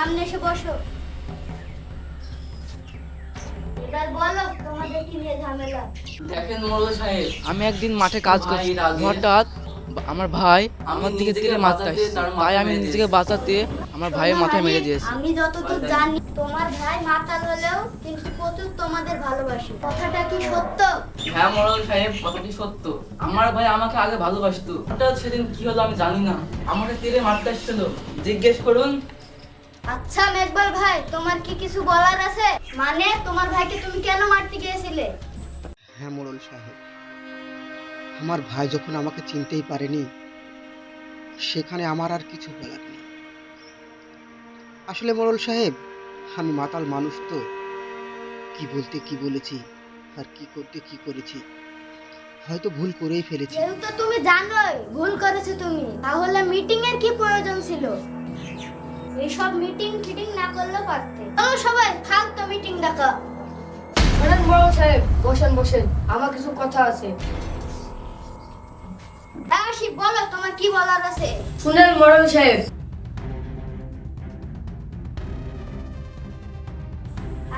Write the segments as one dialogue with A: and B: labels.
A: সামনে এসে বসো। এবার বলো তোমাদের কি নিয়ে ঝামেলা?
B: দেখেন মোড়ল সাহেব
C: আমি একদিন মাঠে কাজ করছি। হঠাৎ আমার ভাই আমার দিকে দিকে মারতে আসছে
B: মাথায়
C: তাই আমি নিজেকে বাঁচাতে আমার ভাইয়ের মাথায় মেরে দিয়েছে।
A: আমি যতদূর জানি তোমার ভাই মাতাল হলেও কিন্তু প্রচুর তোমাদের ভালোবাসে। কথাটা কি সত্য?
B: হ্যাঁ মোড়ল সাহেব কথাটি সত্য। আমার ভাই আমাকে আগে ভালোবাসতো। হঠাৎ সেদিন কি হলো আমি জানি না। আমাকে তেরে মারতে আসছিল। জিজ্ঞেস করুন
A: আচ্ছা মেকবল ভাই তোমার কি কিছু বলার আছে? মানে তোমার ভাইকে তুমি কেন মারতে গিয়েছিলে?
D: হ্যাঁ মোড়ল সাহেব। আমার ভাই যখন আমাকে চিনতেই পারেনি সেখানে আমার আর কিছু বলার নেই। আসলে মোড়ল সাহেব আমি মাতাল মানুষ তো। কি বলতে কি বলেছি আর কি করতে কি করেছি হয়তো ভুল করেই ফেলেছি।
A: তুমি জানোই ভুল করেছ তুমি তাহলে মিটিং এর কি প্রয়োজন ছিল? এইসব মিটিং ফিটিং না করলেও পারতে। চলো সবাই ফালতু মিটিং ডাকা
E: শোনেন বড় সাহেব বসেন বসেন আমার কিছু কথা আছে।
A: আশিক বলো তোমার কি বলার আছে?
E: শুনেন মরল সাহেব।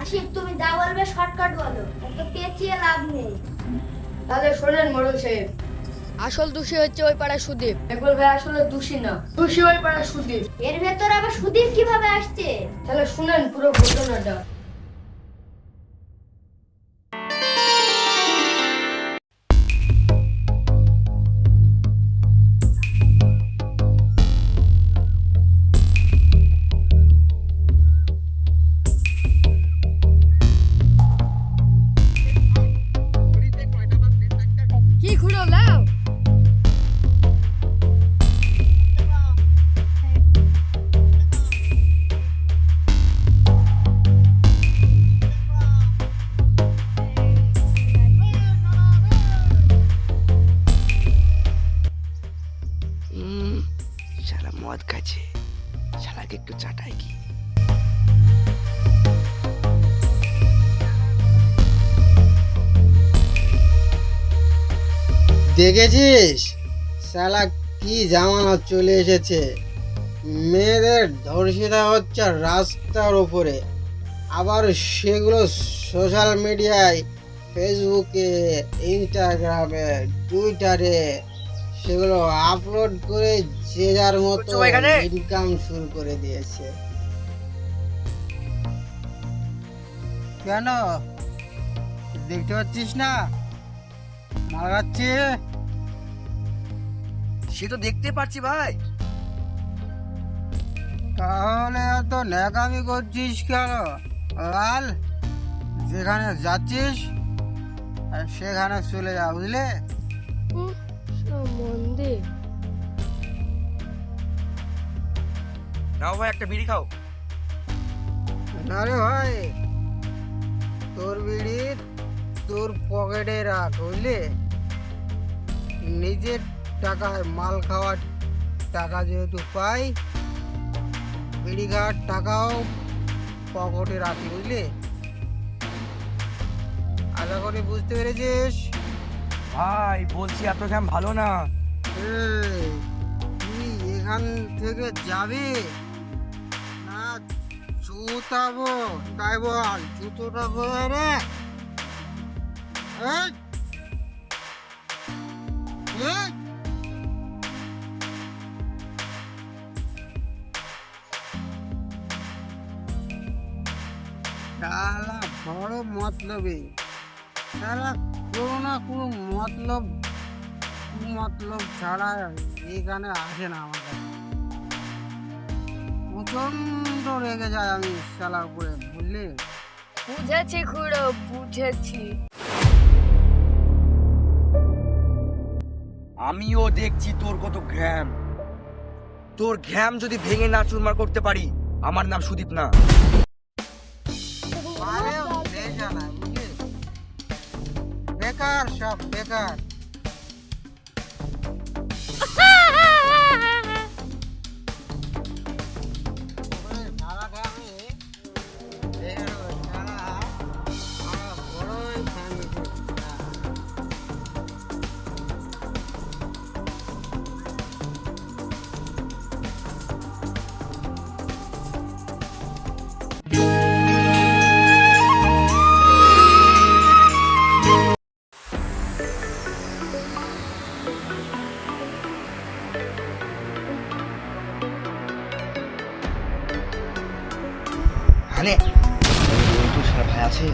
A: আশিক তুমি যা বলবে শর্টকাট বলো। এত পেঁচিয়ে লাভ নেই।
E: তাহলে শোনেন মরল সাহেব আসল দোষী হচ্ছে ওই পাড়ার সুদীপ। একবার ভাই আসলে দোষী না। দোষী ওই পাড়ার সুদীপ।
A: এর ভেতর আবার সুদীপ কীভাবে আসছে?
E: তাহলে শুনেন পুরো ঘটনাটা।
D: শালাকে একটু চাটাই কি? দেখেছিস? শালা, কি জামানা চলে এসেছে। মেয়েদের ধর্ষিতা হচ্ছে রাস্তার উপরে। আবার সেগুলো সোশ্যাল মিডিয়ায়, ফেসবুকে, ইনস্টাগ্রামে, টুইটারে সেগুলো আপলোড করে যে যার মতো ইনকাম শুরু করে দিয়েছে। কেন? দেখতে পাচ্ছিস না? মারাচ্ছে
F: সে তো দেখতে পাচ্ছি ভাই।
D: তাহলে এত ন্যাকামি করছিস কেন? লাল যেখানে যাচ্ছিস আর সেখানে চলে যা বুঝলে?
E: মন্দির
F: নাও ভাই একটা বিড়ি খাও।
D: আরে ভাই তোর বিড়ি তোর পকেটে রাখ বুঝলি? নিজের টাকায় মাল খাওয়ার টাকা যেহেতু পাই বিড়ি খাওয়ার টাকাও পকেটে রাখি বুঝলি? আশা করি বুঝতে পেরেছিস?
F: ভাই বলছি এত গ্রাম ভালো না?
D: এই, তুই এখান থেকে যাবি? না জুতাবো। তাই বল জুতোটা করে রে এই! এই! শালা বড় মতলবী। কোনো না কোনো মতলব মতলব ছাড়া এখানে আসে না আমার কাছে। প্রচণ্ড রেগে যায় আমি শালার উপরে বুঝলি?
E: বুঝেছি খুড়ো বুঝেছি।
F: আমিও দেখছি তোর কত ঘ্যাম। তোর ঘ্যাম যদি ভেঙে না চুরমার করতে পারি আমার নাম সুদীপ না।
D: বেকার সব বেকার
F: আছে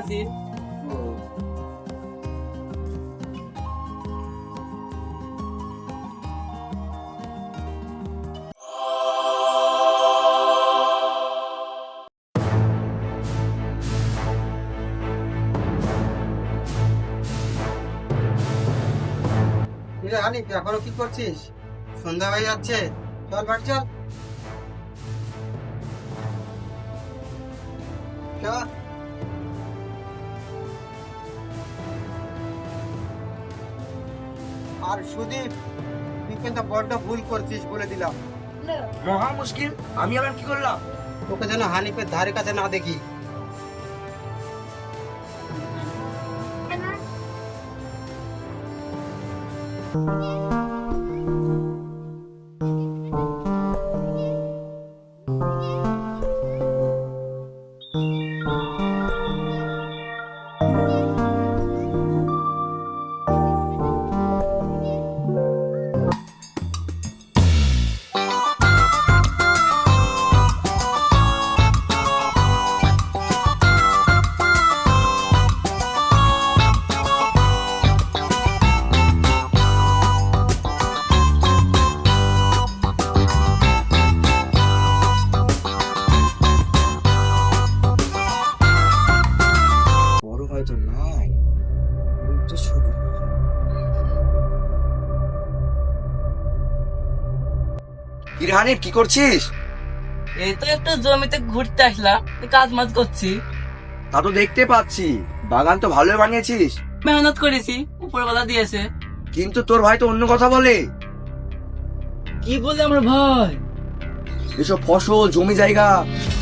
B: আছি।
D: হানিফ এখনও কি করছিস? সন্ধ্যা হয়ে যাচ্ছে। চল বাড়ি চল। চল। আর সুদীপ তুই কিন্তু বড্ড ভুল করছিস বলে দিলাম।
F: মহা মুশকিল। আমি আবার কি করলাম?
D: তোকে যেন হানিফের ধারে কাছে না দেখি।
F: বড় কিরে কি করছিস?
B: এই তো একটু জমিতে ঘুরতে আসলাম কাজ মাজ করছি।
F: তা তো দেখতে পাচ্ছি বাগান তো ভালোই বানিয়েছিস।
B: মেহনত করেছি উপরবেলা দিয়েছে।
F: কিন্তু তোর ভাই তো অন্য কথা বলে।
B: কি বলে আমার ভাই?
F: এসব ফসল জমি জায়গা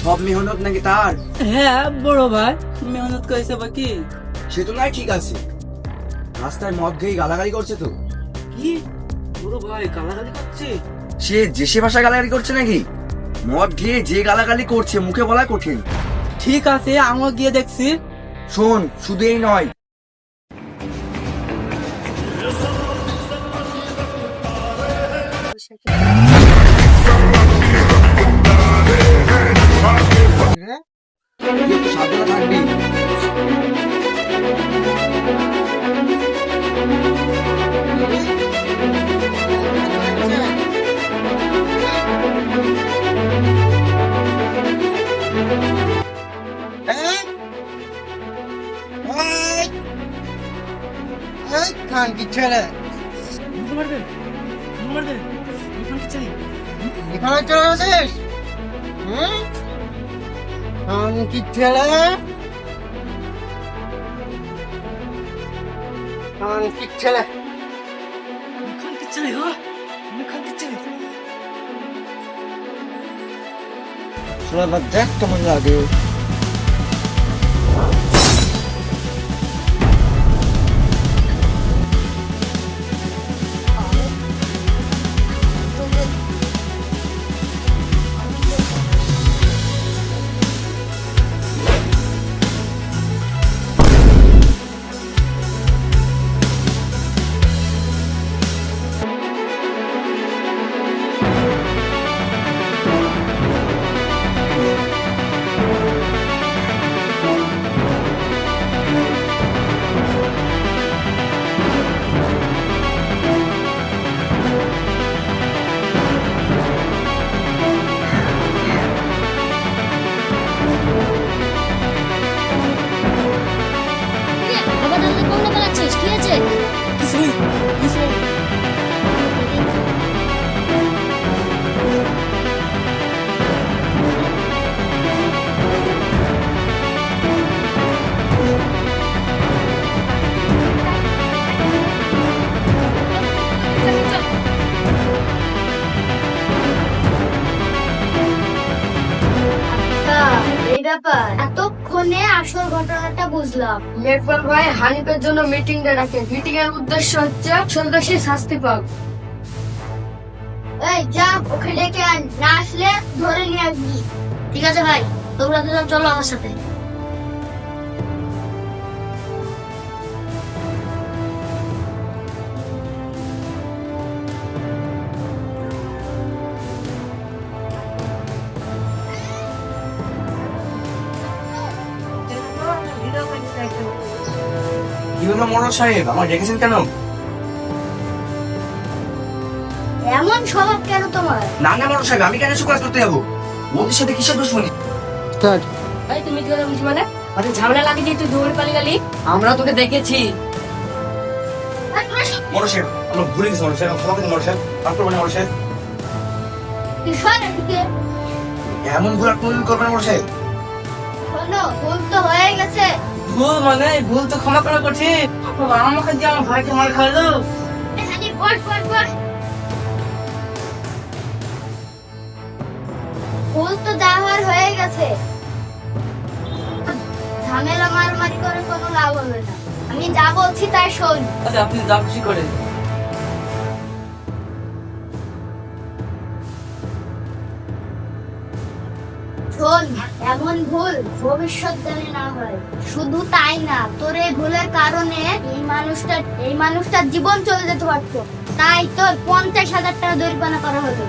F: সব মেহনত নাকি তার?
B: হ্যাঁ বড় ভাই মেহনত করেছে বা কি?
F: সে তো নাই ঠিক আছে। রাস্তায় মদ খেয়ে গালাগালি করছে তো।
B: কি? বড় ভাই গালাগালি করছে
F: সে দেশে ভাষা গালাগালি করছে নাকি? মদ খেয়ে যে গালাগালি করছে মুখে বলা কঠিন।
B: ঠিক আছে আমিও গিয়ে দেখছি।
F: শোন শুধু এই নয়?
D: এই খানকি ছেলে এখানে চলে আসিস হুম খানকি ছেলে খানকি ছেলে শোনা দেখ কেমন লাগে
A: ব্যাপার। এতক্ষণে আসল ঘটনাটা বুঝলাম।
E: মেঘপাল ভাই হানিফের জন্য মিটিংটা ডাকে মিটিং এর উদ্দেশ্য হচ্ছে সন্ত্রাসী শাস্তি পাক।
A: এই যা ওকে ডেকে আন। না আসলে ধরে নিয়ে আসবি। ঠিক আছে ভাই তোমরা দুজন চলো আমার সাথে।
F: মোড়ল সাহেব আমার ডেকেছেন কেন?
A: এমন স্বভাব কেন তোমার?
F: না না মোড়ল সাহেব আমি কেন এসব কাজ করতে যাব? ওদের সাথে কিসের দুশ্মনী? স্যার।
E: এই তুমি কি কথা বলছি মানে? আরে ঝামেলা লাগে যে তুই দৌড়ে পালিয়ে গেলি। আমরা তোকে দেখেছি।
F: মোড়ল সাহেব আমরা ভুলে গেছি মোড়ল সাহেব ক্ষমা করুন মোড়ল সাহেব আর করবেন মোড়ল সাহেব। এমন ভুল আর কোনদিন করবেন না মোড়ল সাহেব।
A: ভুল তো হয়ে গেছে।
B: ভুল মানে ভুল তো ক্ষমা করা কঠিন। বাবা, আমাকে দিয়ে আমার ভাইকে মার খাওয়ালো
A: এখানে বস বস বস ভুল তো যা হওয়ার হয়ে গেছে। ঝামেলা মারামারি করে কোনো লাভ হবে না। আমি যা বলছি তাই শোন।
B: আচ্ছা আপনি যা খুশি করেন।
A: শোন এমন ভুল ভবিষ্যৎ জানে না হয়। শুধু তাই না, তোর এই ভুলের কারণে এই মানুষটা, এই মানুষটার জীবন চলে যেতে পারতো। তাই তোর পঞ্চাশ হাজার টাকা দরিপানা করা হতো।